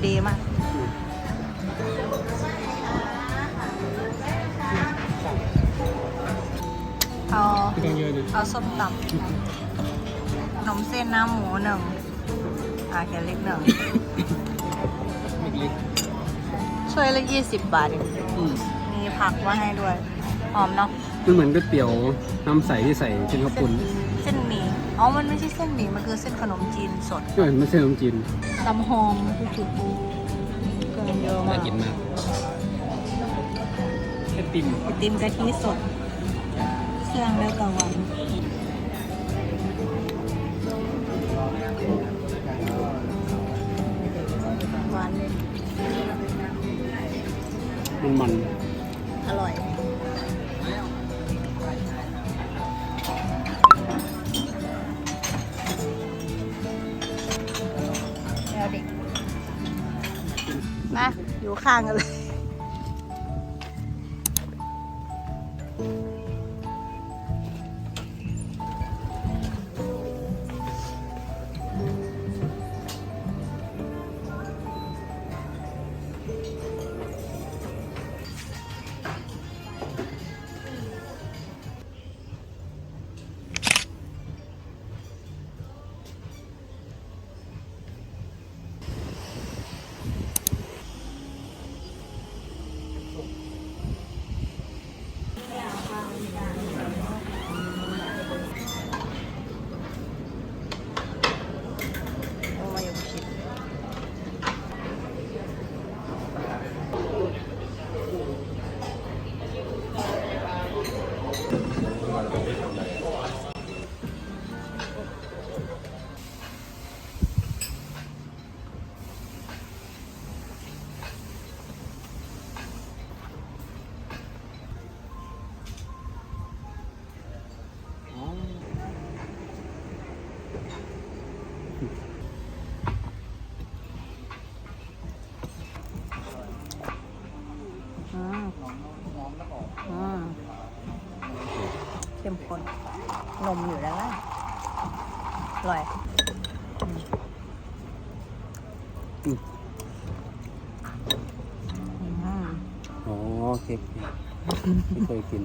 มุมดีมาก เอาที่ต้องเยอะดิเอาส้มตำขนมเส้นน้ำหมูหนึ่งอาเขียนเล็กหนึ่งเล็กช่วยละยี่สิบบาทเองๆอืมมีผักมาให้ด้วย หอมเนาะ มันเหมือนก๋วยเตี๋ยวน้ำใสที่ใส่เส้นข้าวปุ้นเส้นหมี่ อ๋อ มันไม่ใช่เส้นหมี่ มันคือเส้นขนมจีนสด ก็ไม่ใช่ขนมจีน ตำหอมที่จุดเกินเยอะมาน่ากกินมากไอติมไอติมกะทิสดเครื่องแล้วกลางวันหวานมันมัน ข้างกันเลย อร่อยอืมอืมอ๋อเค้กไม่เคยกิน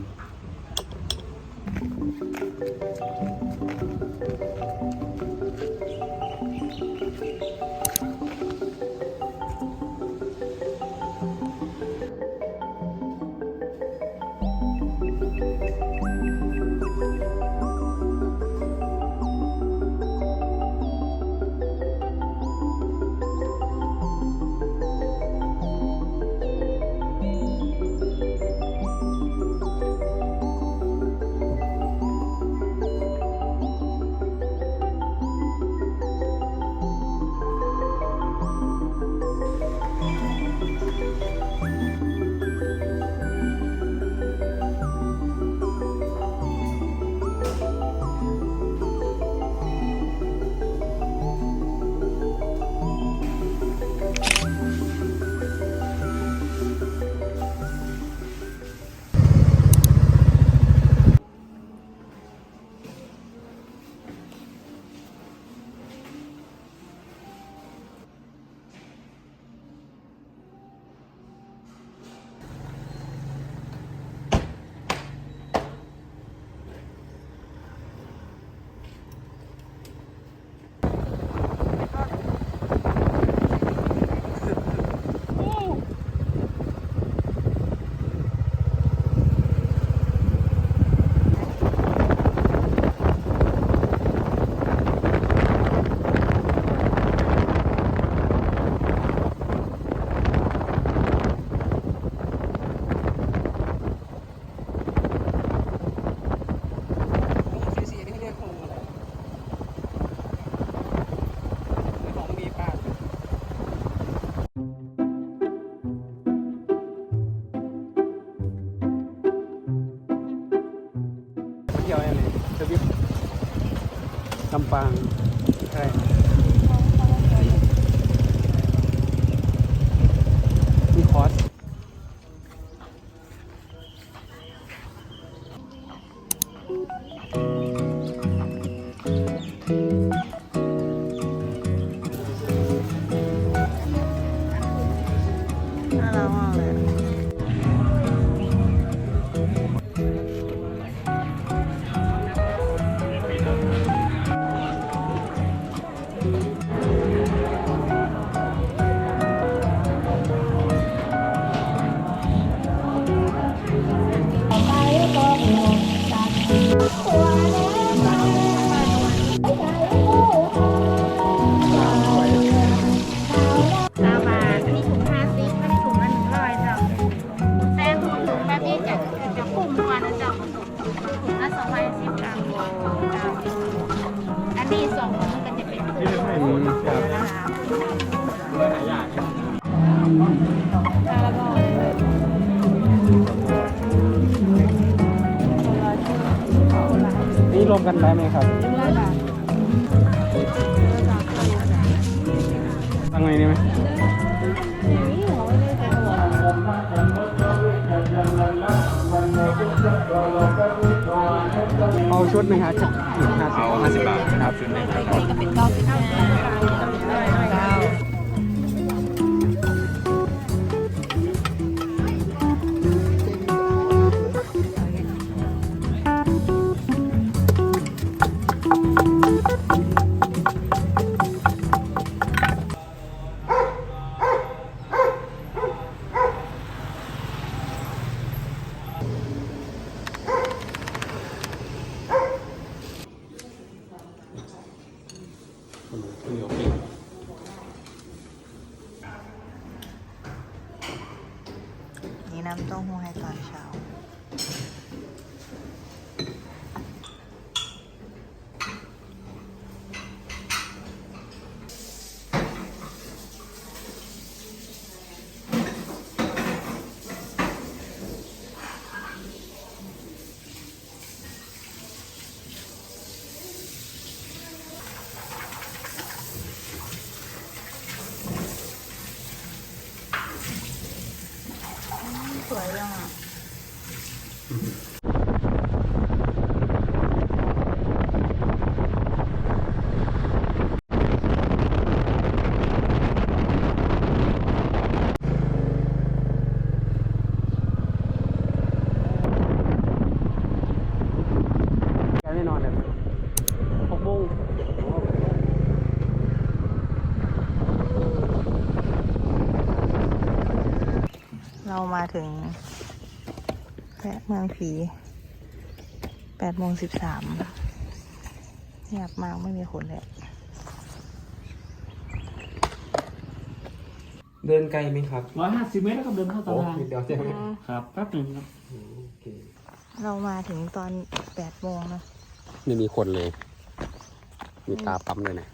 เกันได้ไหมครับตั้งไงนี่ไหมเอาชุดหนึ่งฮะชุดหนึ่งห้าสิบเอาห้าสิบบาทครับชุดหนึ่งนี่ก็เป็นเก้าสิบ เรามาถึงแวะเมืองผีแปดโมงสิบสามเงียบมากไม่มีคนเลย เดินไกลไหมครับร้อยห้าสิบเมตรแล้วก็เดินเข้าตโอ้ลาดมีเดียวใช่ไหมครับแป๊บหนึ่งครับโอเคเรามาถึงตอนแปดโมงนะไม่มีคนเลย มีตาปั๊มเลยนะ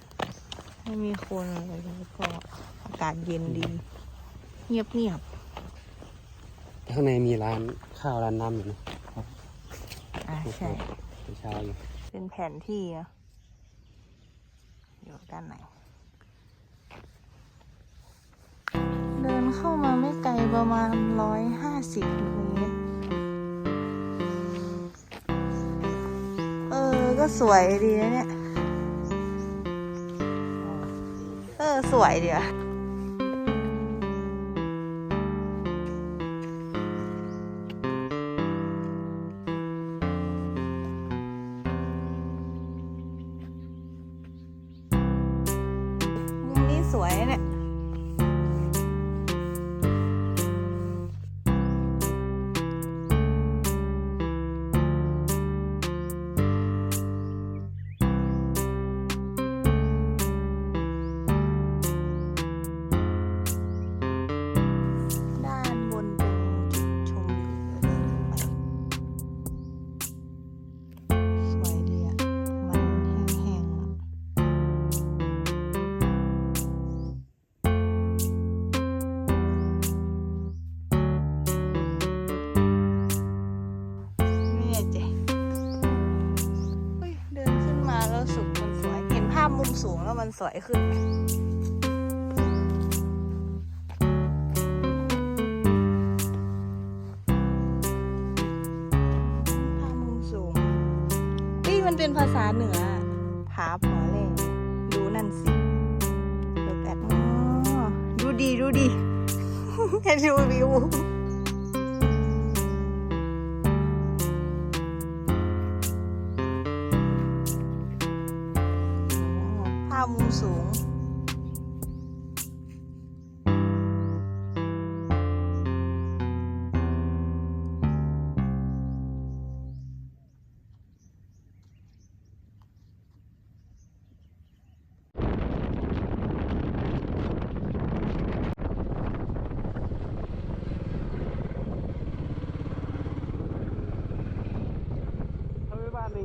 ไม่มีคนเลยแล้วก็อากาศเย็นดี เงียบเงียบ ข้างในมีร้านข้าวร้านน้ำอยู่นะๆอ่าใช่ เช้าอยู่เป็นแผนที่นะอยู่ด้านไหน เดินเข้ามาไม่ไกลประมาณร้อยห้าสิบเมตร เออ ก็สวยดีนะเนี่ย เออ สวยดีอะ ขึ้สุดมันสวย เห็นภาพมุมสูงแล้วมันสวยขึ้นภาพมุมสูงเฮ้ยมันเป็นภาษาเหนือผาปอเล่ดูนั่นสิ look at อ๋อดูดีดูดีให้ดูวิว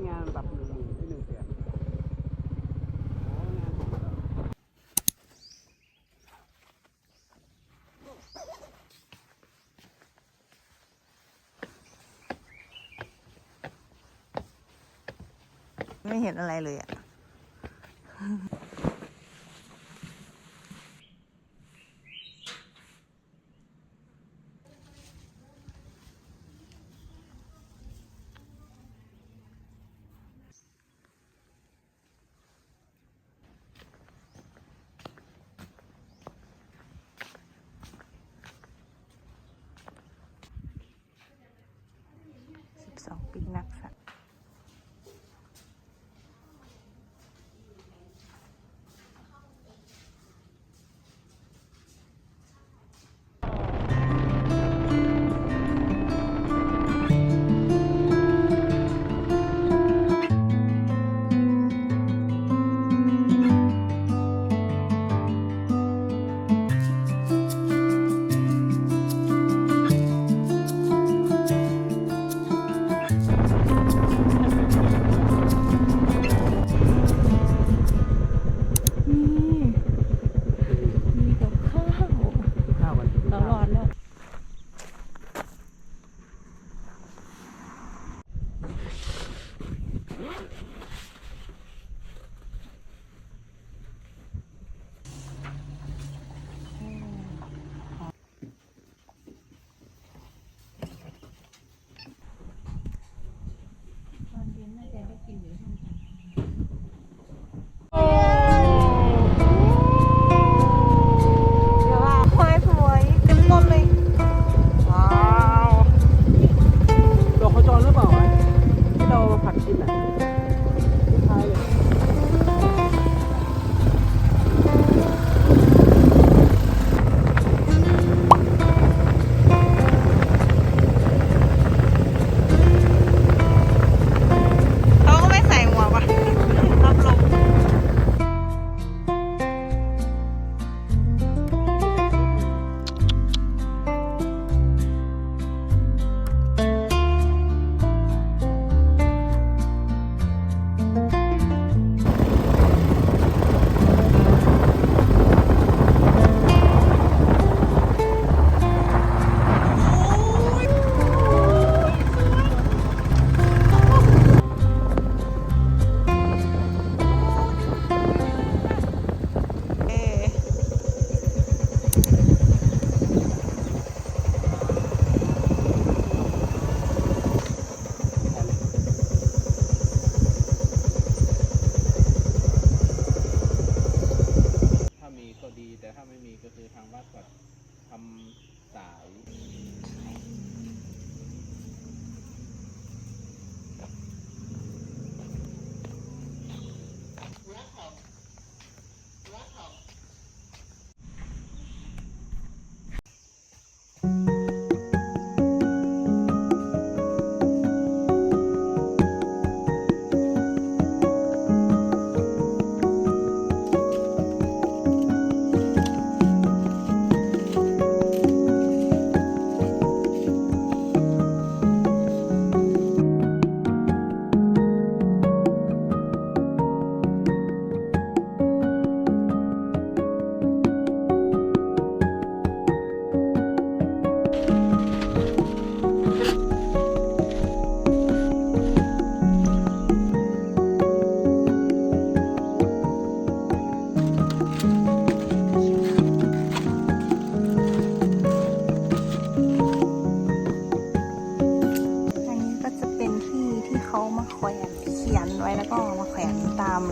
งานแบบหนึ่งหมื่นที่หนึ่งแสนไม่เห็นอะไรเลยอะ สองปีนักสัต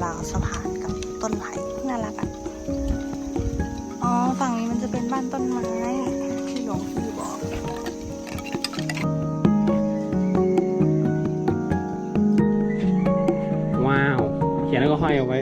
ราวสะพานกับต้นไผ่น่ารักอะ อ๋อ ฝั่งนี้มันจะเป็นบ้านต้นไม้ที่หลงพี่บอกว้าว เขียนแล้วก็ห้อยเอาไว้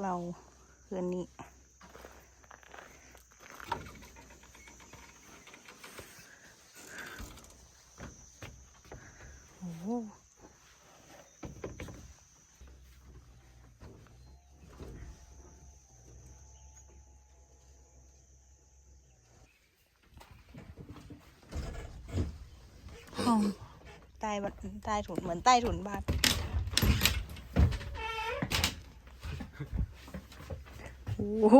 เราคืนนี้ โอ้โหห้องใต้บันใต้ถุนเหมือนใต้ถุนบ้าน โ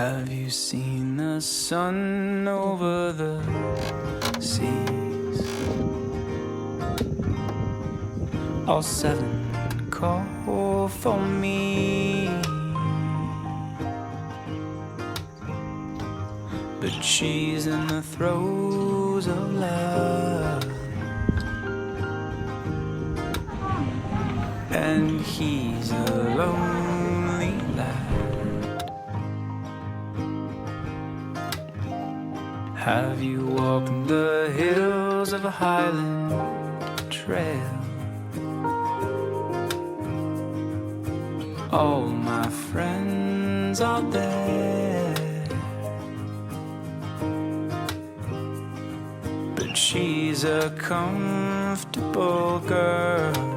Have you seen the sun over the seas? All seven call for me. But she's in the throes of love. And he's a Have you walked the hills of a highland trail? All my friends are there. But she's a comfortable girl.